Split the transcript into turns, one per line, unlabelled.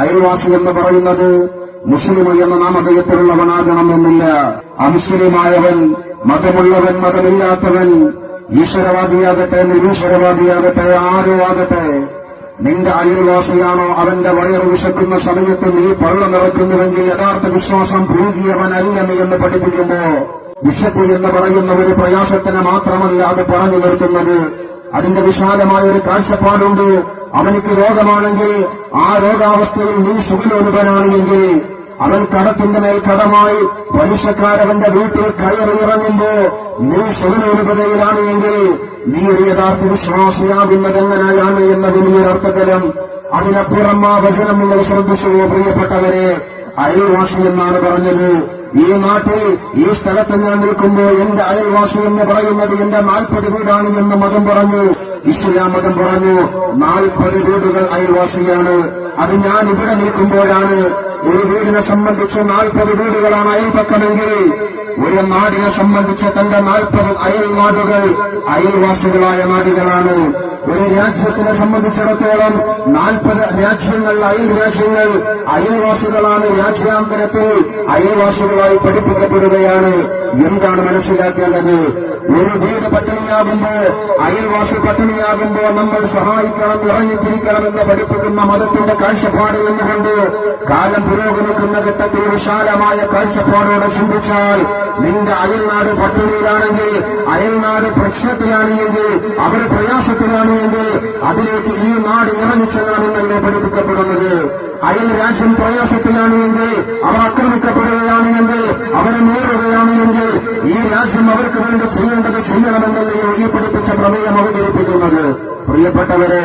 അയൽവാസി എന്ന് പറയുന്നത് മുസ്ലിം എന്ന നാമധേയത്തിലുള്ളവനാകണം എന്നില്ല. അമുസ്ലിമായവൻ മതമുള്ളവൻ മതമില്ലാത്തവൻ ഈശ്വരവാദിയാകട്ടെ നിരീശ്വരവാദിയാകട്ടെ ആരോ ആകട്ടെ നിന്റെ അയൽവാസിയാണോ അവന്റെ വയറ് വിശക്കുന്ന സമയത്ത് നീ പള്ള നിറക്കുന്നുവെങ്കിൽ യഥാർത്ഥ വിശ്വാസം പൂകിയവനല്ല നീ എന്ന് പഠിപ്പിക്കുമ്പോ വിശപ്പ് എന്ന് പറയുന്ന ഒരു പ്രയാസത്തിന് മാത്രമല്ല അത് പറഞ്ഞു നിർത്തുന്നത്. അതിന്റെ വിശാലമായ ഒരു കാഴ്ചപ്പാടുണ്ട്. അവനിക്ക് രോഗമാണെങ്കിൽ ആ രോഗാവസ്ഥയിൽ നീ സുഖലോലുപനാണ് എങ്കിൽ അവൻ കടത്തിന്റെ മേൽ കടമായി പലിശക്കാരവന്റെ വീട്ടിൽ കയറിയിറങ്ങുമ്പോ നീ സുഖലോലുപതയിലാണ് എങ്കിൽ നീ ഒരു യഥാർത്ഥ വിശ്വാസിയാകുന്നതെങ്ങനെയാണ് എന്ന വലിയ അർത്ഥതലം അതിനപ്പുറം ആ വചനം നിങ്ങൾ ശ്രദ്ധിച്ചുവോ പ്രിയപ്പെട്ടവരെ? അയൽവാസി എന്നാണ് പറഞ്ഞത്. ഈ നാട്ടിൽ ഈ സ്ഥലത്ത് ഞാൻ നിൽക്കുമ്പോൾ എന്റെ അയൽവാസി എന്ന് പറയുന്നത് എന്റെ നാൽപ്പത് വീടാണ് എന്ന് മതം പറഞ്ഞു. ഇസ്ലാം മതം പറഞ്ഞു നാൽപ്പത് വീടുകൾ അയൽവാസിയാണ്. അത് ഞാൻ ഇവിടെ നിൽക്കുമ്പോഴാണ് ഒരു വീടിനെ സംബന്ധിച്ച് നാൽപ്പത് വീടുകളാണ് അയൽപക്കമെങ്കിൽ ഒരു നാടിനെ സംബന്ധിച്ച് തന്റെ നാൽപ്പത് അയൽ നാടുകൾ അയൽവാസികളായ നാടുകളാണ്. ഒരു രാജ്യത്തിനെ സംബന്ധിച്ചിടത്തോളം നാൽപ്പത് രാജ്യങ്ങൾ അയൽ രാജ്യങ്ങൾ അയൽവാസികളാണ് രാജ്യാന്തരത്തിൽ അയൽവാസികളായി പഠിപ്പിക്കപ്പെടുകയാണ്. എന്താണ് മനസ്സിലാക്കേണ്ടത്? ഒരു വീട് പട്ടിണിയാകുമ്പോ അയൽവാസി പട്ടിണിയാകുമ്പോ നമ്മൾ സഹായിക്കണം ഇറങ്ങിത്തിരിക്കണം എന്ന് പഠിപ്പിക്കുന്ന മതത്തിന്റെ കാഴ്ചപ്പാട് എന്നുകൊണ്ട് കാലം പുരോഗമിക്കുന്ന ഘട്ടത്തിൽ വിശാലമായ കാഴ്ചപ്പാടോടെ ചിന്തിച്ചാൽ നിന്റെ അയൽനാട് പട്ടിണിയിലാണെങ്കിൽ അയൽനാട് പ്രശ്നത്തിലാണെങ്കിൽ അവർ പ്രയാസത്തിലാണ് എങ്കിൽ അതിലേക്ക് ഈ നാട് ഇറങ്ങിച്ചെല്ലണമെന്നല്ലേ പഠിപ്പിക്കപ്പെടുന്നത് അയൽ രാജ്യം പ്രയാസത്തിലാണ് എങ്കിൽ അവർ ആക്രമിക്കപ്പെടുകയാണ് എങ്കിൽ അവരെ നേരിടുകയാണ് എങ്കിൽ ഈ രാജ്യം അവർക്ക് വേണ്ടി ചെയ്യേണ്ടത് ചെയ്യണമെന്നല്ലയോ ഈ പഠിപ്പിച്ച പ്രമേയം അവതരിപ്പിക്കുന്നത് പ്രിയപ്പെട്ടവരെ